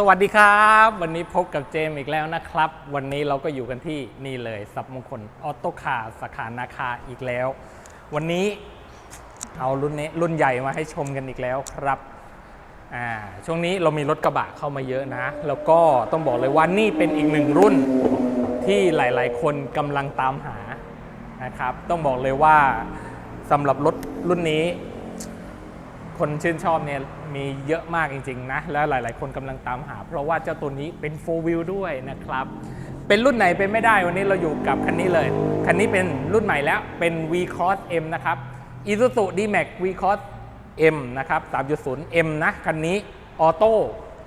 สวัสดีครับ วันนี้พบกับเจมส์อีกแล้วนะครับ วันนี้เราก็อยู่กันที่นี่เลยสับมงคลออโต้คาร์สาขานาคาอีกแล้ว วันนี้เอารุ่นนี้รุ่นใหญ่มาให้ชมกันอีกแล้วครับอ่าช่วงนี้เรามีรถกระบะเข้ามาเยอะนะ แล้วก็ต้องบอกเลยว่านี่เป็นอีกหนึ่งรุ่นที่หลายๆ คนกำลังตามหานะครับ ต้องบอกเลยว่าสำหรับรถรุ่นนี้ คนชื่นชอบเนี่ยมีเยอะมากจริงๆนะและหลายๆ คนกำลังตามหา เพราะว่าเจ้าตัวนี้เป็น 4 wheel ด้วยนะครับ เป็นรุ่นไหนเป็นไม่ได้วันนี้เราอยู่กับคันนี้เลย คันนี้เป็นรุ่นใหม่แล้วเป็น V Cross M นะครับ Isuzu D-Max V Cross M นะครับ 3.0 M นะคันนี้ออโต้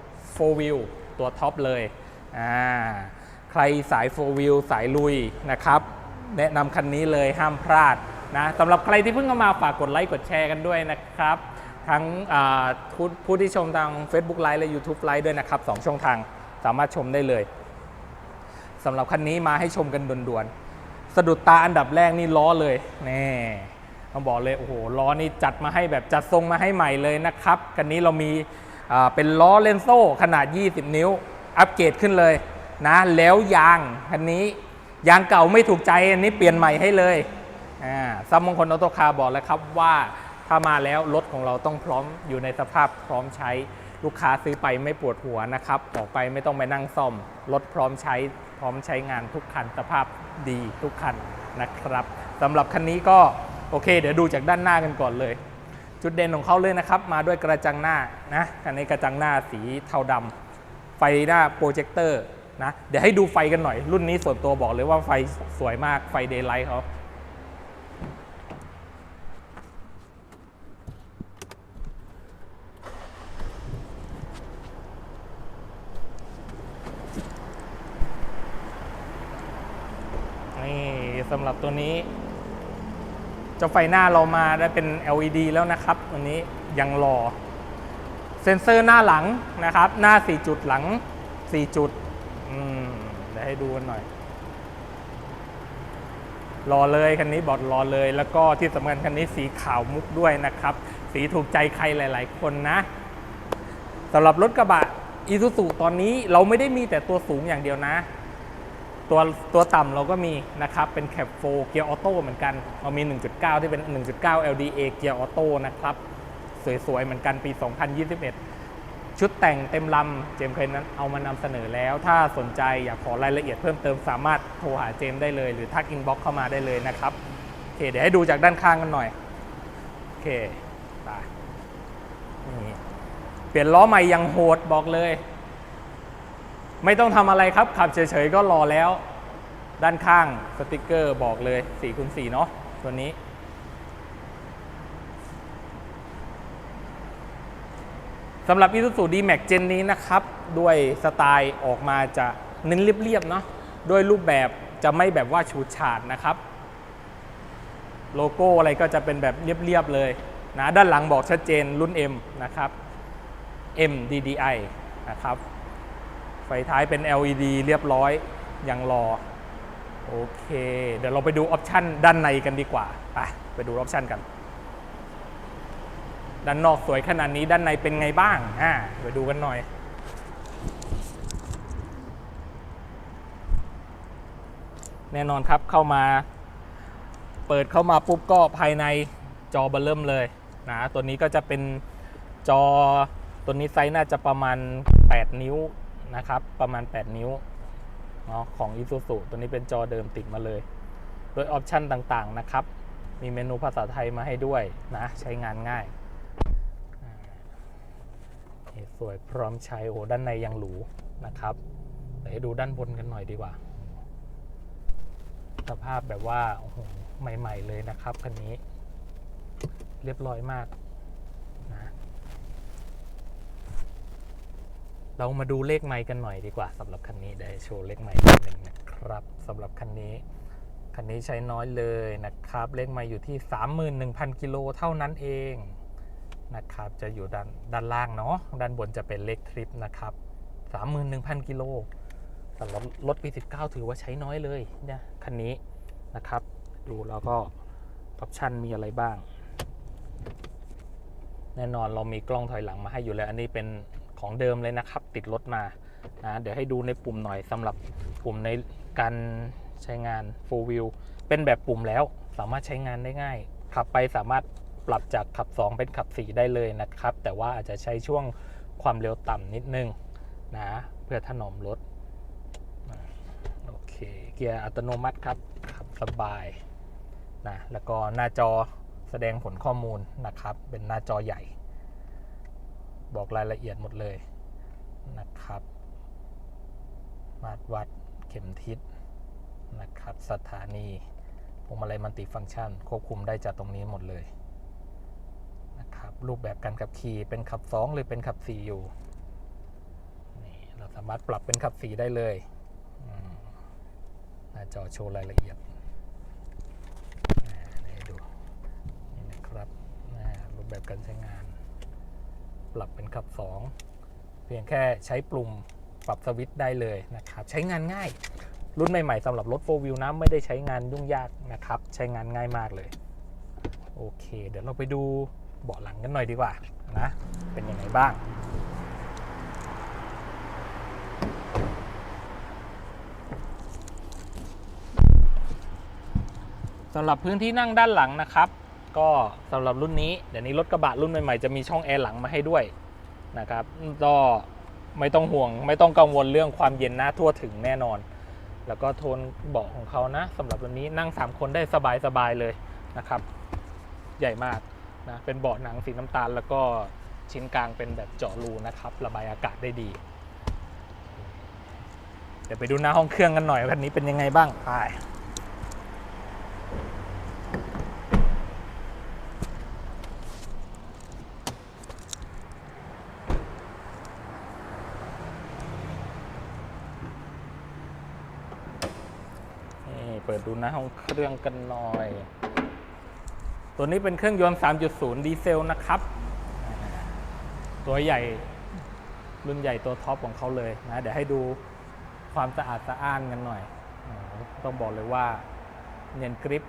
4 wheel ตัวท็อปเลยอ่าใครสาย4 wheel สายลุยนะครับแนะนำคันนี้เลยห้ามพลาดนะสำหรับใครที่เพิ่งเข้ามาฝากกดไลค์กดแชร์กันด้วยนะครับ ทั้งผู้ที่ชมทาง Facebook Live และ YouTube Live ด้วยนะครับ2ช่องทางสามารถชมได้เลยสำหรับคันนี้มาให้ชมกันด่วนๆสะดุดตาอันดับแรกนี่ล้อเลยแน่ต้องบอกเลยโอ้โหล้อนี่จัดมาให้แบบจัดทรงมาให้ใหม่เลยนะครับคันนี้เรามีเป็นล้อเลนโซ่ขนาด 20 นิ้ว อัปเกรดขึ้นเลยนะแล้วยางคันนี้ยางเก่าไม่ถูกใจอันนี้เปลี่ยนใหม่ให้เลยอ่าซัมมงคลออโตคาร์บอกแล้วครับว่า ถ้ามาแล้วรถของเราต้องพร้อมอยู่ในสภาพพร้อมใช้ ลูกค้าซื้อไปไม่ปวดหัวนะครับ ออกไปไม่ต้องไปนั่งซ่อม รถพร้อมใช้ พร้อมใช้งานทุกคันสภาพดีทุกคันนะครับสำหรับคันนี้ก็โอเค เดี๋ยวดูจากด้านหน้ากันก่อนเลย จุดเด่นของเขาเลยนะครับ มาด้วยกระจังหน้านะคันนี้กระจังหน้าสีเทาดำไฟหน้าโปรเจคเตอร์นะเดี๋ยวให้ดูไฟกันหน่อย รุ่นนี้ส่วนตัวบอกเลยว่าไฟสวยมากไฟเดย์ไลท์เขานี่ สำหรับตัวนี้เจ้าไฟหน้าเรามาได้เป็น LED แล้วนะครับวันนี้ยังรอ เซ็นเซอร์หน้าหลังนะครับ หน้า 4 จุดหลัง 4 จุดอืมเดี๋ยวให้ดูกันหน่อยรอเลยคันนี้บอกรอเลย แล้วก็ที่สำคัญคันนี้สีขาวมุกด้วยนะครับ สีถูกใจใครหลาย ๆ คนนะสำหรับรถกระบะอีซูซูตอนนี้เราไม่ได้มีแต่ตัวสูงอย่างเดียวนะ ตัวตัวต่ำเราก็มีนะครับ เป็นแคปโฟเกียร์ออโต้เหมือนกัน เรามี 1.9 ที่เป็น 1.9 LDA เกียร์ออโต้นะครับ สวยๆ เหมือนกันปี 2021 ชุดแต่งเต็มลำ เจมเคยนั้นเอามานำเสนอแล้ว ถ้าสนใจอยากขอรายละเอียดเพิ่มเติมสามารถโทรหาเจมได้เลย หรือทักอินบ็อกเข้ามาได้เลยนะครับโอเคเดี๋ยวให้ดูจากด้านข้างกันหน่อยโอเคไปนี่เปลี่ยนล้อใหม่ยังโหดบอกเลย ไม่ต้องทำอะไรครับ ขับเฉยๆก็รอแล้ว ด้านข้างสติกเกอร์บอกเลย4คูณ4เนาะตัวนี้ สำหรับ Isuzu D-Max Gen นี้นะครับ ด้วยสไตล์ออกมาจะเน้นเรียบๆเนาะด้วยรูปแบบจะไม่แบบว่าฉูดฉาดนะครับ โลโก้อะไรก็จะเป็นแบบเรียบๆเลยนะด้านหลังบอกชัดเจนรุ่น M นะครับ M DDI นะครับ ฟท้ายเป็น LED เรียบร้อยยังรอ โอเค เดี๋ยวเราไปดูออปชันด้านในกันดีกว่า ไป ไปดูออปชันกัน ด้านนอกสวยขนาดนี้ด้านในเป็นไงบ้าง อ่าไปดูกันหน่อย แน่นอนครับเข้ามา เปิดเข้ามาปุ๊บก็ภายในจอเบลเริ่มเลยนะ ตัวนี้ก็จะเป็นจอตัวนี้ไซส์น่าจะประมาณ 8 นิ้ว นะครับ ประมาณ 8 นิ้วเนาะของ Isuzu ตัวนี้เป็นจอเดิมติดมาเลย โดยออปชันต่างๆนะครับ มีเมนูภาษาไทยมาให้ด้วยนะ ใช้งานง่าย สวยพร้อมใช้โอ้ด้านในยังหรูนะครับเดี๋ยวให้ดูด้านบนกันหน่อยดีกว่า สภาพแบบว่าโอ้โหใหม่ ๆ เลยนะครับคันนี้ เรียบร้อยมากนะ เรามาดูเลขไมค์กันหน่อยดีกว่าสำหรับคันนี้เดี๋ยวให้โชว์เลขไมค์นิดหนึ่งนะครับสำหรับคันนี้คันนี้ใช้น้อยเลยนะครับ เลขไมค์อยู่ที่ 31,000 กิโลเท่านั้นเองนะครับ จะอยู่ด้านด้านล่างเนาะด้านบนจะเป็นเลขทริปนะครับ31,000 กิโลสำหรับรถปี 19 ถือว่าใช้น้อยเลยเนี่ยคันนี้นะครับ ดูแล้วก็ออปชันมีอะไรบ้าง แน่นอนเรามีกล้องถอยหลังมาให้อยู่แล้ว อันนี้เป็น ของเดิมเลยนะครับ ติดรถมานะเดี๋ยวให้ดูในปุ่มหน่อยสำหรับปุ่มในการใช้งาน4 wheel เป็นแบบปุ่มแล้วสามารถใช้งานได้ง่าย ขับไปสามารถปรับจากขับ 2 เป็นขับ 4 ได้เลยนะครับ แต่ว่าอาจจะใช้ช่วงความเร็วต่ำนิดนึงนะเพื่อถนอมรถโอเคเกียร์อัตโนมัติครับขับสบายนะแล้วก็หน้าจอแสดงผลข้อมูลนะครับ เป็นหน้าจอใหญ่ บอกรายละเอียดหมดเลยนะครับ มาตรวัดเข็มทิศนะครับ สถานีพวงมาลัยมัลติฟังก์ชัน ควบคุมได้จากตรงนี้หมดเลยนะครับรูปแบบการขับขี่เป็นขับ 2 หรือเป็นขับ 4 อยู่นี่เราสามารถปรับเป็นขับ 4 ได้เลยหน้าจอโชว์รายละเอียดนี่ดูนี่นะครับรูปแบบการใช้งาน ปรับเป็นขับ 2 เพียงแค่ใช้ปุ่มปรับสวิตช์ได้เลยนะครับ ใช้งานง่าย รุ่นใหม่ๆสำหรับรถ4 wheel นะไม่ได้ใช้งานยุ่งยากนะครับ ใช้งานง่ายมากเลย โอเค เดี๋ยวเราไปดูเบาะหลังกันหน่อยดีกว่านะ เป็นยังไงบ้างสำหรับพื้นที่นั่งด้านหลังนะครับ ก็สำหรับรุ่นนี้เดี๋ยวนี้รถกระบะรุ่นใหม่ๆจะมีช่องแอร์หลังมาให้ด้วยนะครับก็ไม่ต้องห่วง ไม่ต้องกังวลเรื่องความเย็นนะทั่วถึงแน่นอน แล้วก็โทนเบาะของเขานะสำหรับวันนี้นั่ง 3 คนได้สบายๆเลยนะครับ ใหญ่มากนะเป็นเบาะหนังสีน้ำตาล แล้วก็ชิ้นกลางเป็นแบบเจาะรูนะครับ ระบายอากาศได้ดี เดี๋ยวไปดูหน้าห้องเครื่องกันหน่อยคันนี้เป็นยังไงบ้างไป นี่ เปิดดูหน้าห้องเครื่องกันหน่อย ตัวนี้เป็นเครื่องยนต์ 3.0 ดีเซลนะครับ ตัวใหญ่ รุ่นใหญ่ตัวท็อปของเขาเลยนะ เดี๋ยวให้ดูความสะอาดสะอ้านกันหน่อย ต้องบอกเลยว่าเนียนกริป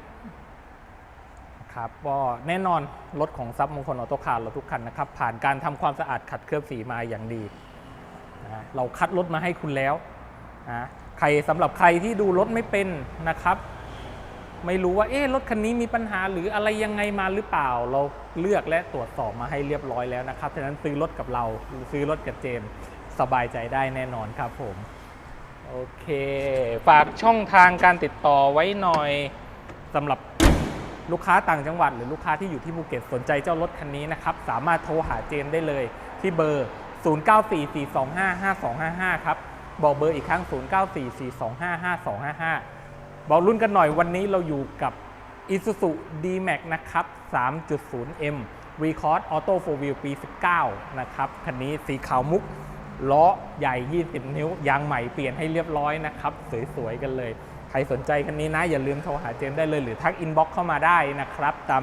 ครับก็แน่นอนรถของซับมงคลออโต้คาร์เราทุกคันนะครับ ผ่านการทำความสะอาดขัดเคลือบสีมาอย่างดีนะเราคัดรถมาให้คุณแล้วนะ ใครสำหรับใครที่ดูรถไม่เป็นนะครับ ไม่รู้ว่าเอ๊ะรถคันนี้มีปัญหาหรืออะไรยังไงมาหรือเปล่า เราเลือกและตรวจสอบมาให้เรียบร้อยแล้วนะครับฉะนั้นซื้อรถกับเราซื้อรถกับเจมสบายใจได้แน่นอนครับผมโอเค ฝากช่องทางการติดต่อไว้หน่อยสำหรับลูกค้าต่างจังหวัด หรือลูกค้าที่อยู่ที่ภูเก็ตสนใจเจ้ารถคันนี้นะครับ สามารถโทรหาเจมได้เลยที่เบอร์ 0944255255 ครับ บอกเบอร์อีกครั้ง 0944255255 บอกรุ่นกันหน่อยวันนี้เราอยู่กับ Isuzu D-Max นะครับ 3.0M v c o r s Auto 4 Wheel ปี 19 นะครับ คันนี้สีขาวมุก ล้อใหญ่ 20 นิ้ว ยางใหม่เปลี่ยนให้เรียบร้อยนะครับ สวยๆ กันเลย ใครสนใจคันนี้นะ อย่าลืมโทรหาเจมได้เลยหรือทักอินบ็อกเข้ามาได้นะครับ ตาม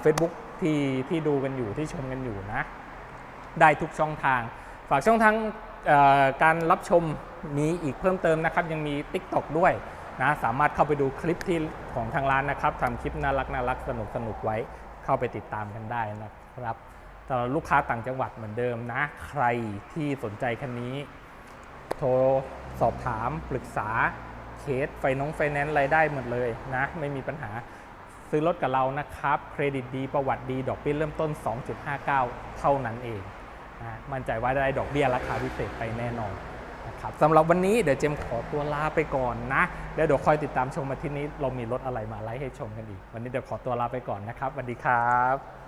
เฟซบุ๊กที่ที่ดูกันอยู่ที่ชมกันอยู่นะ ได้ทุกช่องทาง ฝากช่องทาง การรับชมมีอีกเพิ่มเติมนะครับ ยังมี TikTok ด้วยนะสามารถเข้าไปดูคลิปที่ของทางร้านนะครับทำคลิปน่ารักน่ารักสนุกสนุกไว้เข้าไปติดตามกันได้นะครับสำหรับลูกค้าต่างจังหวัดเหมือนเดิมนะ ใครที่สนใจคันนี้ โทรสอบถามปรึกษาเคสไฟน้องไฟแนนซ์อะไรได้หมดเลยนะ ไม่มีปัญหาซื้อรถกับเรานะครับ เครดิตดีประวัติดีดอกเบี้ยเริ่มต้น 2.59 เท่านั้นเอง นะมั่นใจว่าได้ดอกเบี้ยราคาพิเศษไปแน่นอนนะครับสำหรับวันนี้เดี๋ยวเจมขอตัวลาไปก่อนนะ แล้วเดี๋ยวคอยติดตามชมมาที่นี้เรามีรถอะไรมาไลฟ์ให้ชมกันอีก วันนี้เดี๋ยวขอตัวลาไปก่อนนะครับสวัสดีครับ